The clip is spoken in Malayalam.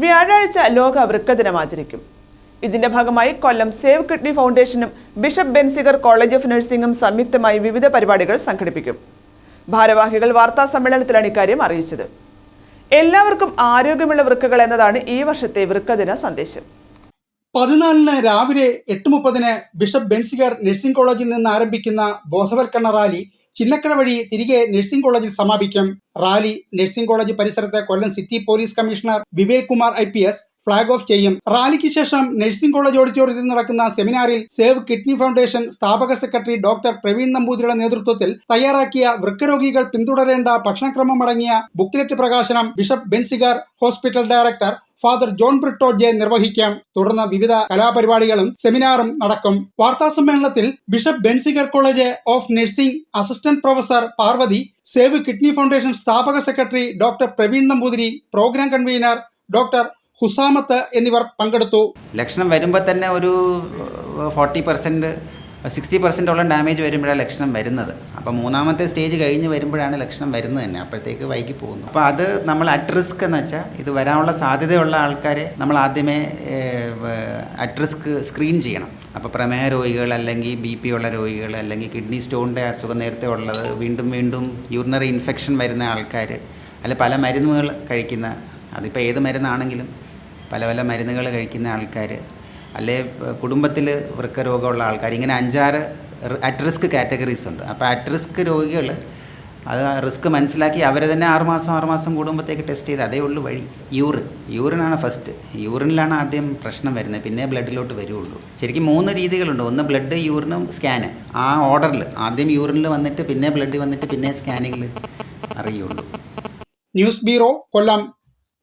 വ്യാഴാഴ്ച ലോക വൃക്ക ദിനം ആചരിക്കും ഇതിന്റെ ഭാഗമായി കൊല്ലം സേവ് കിഡ്നി ഫൗണ്ടേഷനും ബിഷപ്പ് ബെൻസിഗർ കോളേജ് ഓഫ് നഴ്സിംഗും സംയുക്തമായി വിവിധ പരിപാടികൾ സംഘടിപ്പിക്കും. ഭാരവാഹികൾ വാർത്താ സമ്മേളനത്തിലാണ് ഇക്കാര്യം അറിയിച്ചത്. എല്ലാവർക്കും ആരോഗ്യമുള്ള വൃക്കകൾ എന്നതാണ് ഈ വർഷത്തെ വൃക്കദിന സന്ദേശം. പതിനാലിന് രാവിലെ എട്ട് മുപ്പതിന് ബിഷപ്പ് ബെൻസിഗർ നഴ്സിംഗ് കോളേജിൽ നിന്ന് ആരംഭിക്കുന്ന ബോധവൽക്കരണ റാലി ചിന്നക്കട വഴി തിരികെ നഴ്സിംഗ് കോളേജിൽ സമാപിക്കും. റാലി നഴ്സിംഗ് കോളേജ് പരിസരത്തെ Kollam city police commissioner Vivek Kumar I P S flag off ചെയ്യും. റാലിക്ക് ശേഷം നഴ്സിംഗ് കോളേജ് ഓഡിറ്റോറിയത്തിൽ നടക്കുന്ന സെമിനാറിൽ സേവ് കിഡ്നി ഫൗണ്ടേഷൻ സ്ഥാപക സെക്രട്ടറി ഡോക്ടർ പ്രവീൺ നമ്പൂതിരിയുടെ നേതൃത്വത്തിൽ തയ്യാറാക്കിയ വൃക്കരോഗികൾ പിന്തുടരേണ്ട ഭക്ഷണക്രമം അടങ്ങിയ ബുക്ക്ലെറ്റ് പ്രകാശനം bishop Benziger hospital director father John Britto J നിർവഹിക്കാം. തുടർന്ന് വിവിധ കലാപരിപാടികളും സെമിനാറും നടക്കും. വാർത്താ സമ്മേളനത്തിൽ bishop Benziger college of nursing assistant professor Parvathy save kidney foundation സ്ഥാപക secretary doctor Praveen Namboothiri program convener doctor Husamath എന്നിവർ പങ്കെടുത്തു. ലക്ഷണം വരുമ്പോൾ തന്നെ ഒരു ഫോർട്ടി പെർസെന്റ് സിക്സ്റ്റി പെർസെന്റോളം ഡാമേജ് വരുമ്പോഴാണ് ലക്ഷണം വരുന്നത്. അപ്പോൾ മൂന്നാമത്തെ സ്റ്റേജ് കഴിഞ്ഞ് വരുമ്പോഴാണ് ലക്ഷണം വരുന്നത് തന്നെ. അപ്പോഴത്തേക്ക് വൈകി പോകുന്നു. അപ്പോൾ അത് നമ്മൾ അറ്റ് റിസ്ക് എന്ന് വെച്ചാൽ ഇത് വരാനുള്ള സാധ്യതയുള്ള ആൾക്കാരെ നമ്മൾ ആദ്യമേ അറ്റ് റിസ്ക് സ്ക്രീൻ ചെയ്യണം. അപ്പോൾ പ്രമേഹ രോഗികൾ അല്ലെങ്കിൽ ബി പി ഉള്ള രോഗികൾ അല്ലെങ്കിൽ കിഡ്നി സ്റ്റോണിന്റെ അസുഖം നേരത്തെ ഉള്ളത് വീണ്ടും വീണ്ടും യൂറിനറി ഇൻഫെക്ഷൻ വരുന്ന ആൾക്കാർ അല്ലെ പല മരുന്നുകൾ കഴിക്കുന്ന അതിപ്പോൾ ഏത് മരുന്നാണെങ്കിലും പല പല മരുന്നുകൾ കഴിക്കുന്ന ആൾക്കാർ അല്ലെ കുടുംബത്തിൽ വൃക്കരോഗമുള്ള ആൾക്കാർ ഇങ്ങനെ അഞ്ചാറ് അറ്റ് റിസ്ക് കാറ്റഗറീസ് ഉണ്ട്. അപ്പോൾ അറ്റ് റിസ്ക് രോഗികൾ അത് റിസ്ക് മനസ്സിലാക്കി അവരെ തന്നെ ആറുമാസം ആറുമാസം കൂടുമ്പോഴത്തേക്ക് ടെസ്റ്റ് ചെയ്ത് അതേ ഉള്ളൂ വഴി. യൂറിൻ. യൂറിനാണ് ഫസ്റ്റ് യൂറിനിലാണ് ആദ്യം പ്രശ്നം വരുന്നത്. പിന്നെ ബ്ലഡിലോട്ട് വരുള്ളൂ ശരിക്കും മൂന്ന് രീതികളുണ്ട്. ഒന്ന് ബ്ലഡ് യൂറിനും സ്കാന്. ആ ഓർഡറിൽ ആദ്യം യൂറിനിൽ വന്നിട്ട് പിന്നെ ബ്ലഡ് വന്നിട്ട് പിന്നെ സ്കാനിങ്ങിൽ അറിയുള്ളൂ. News bureau Kollam.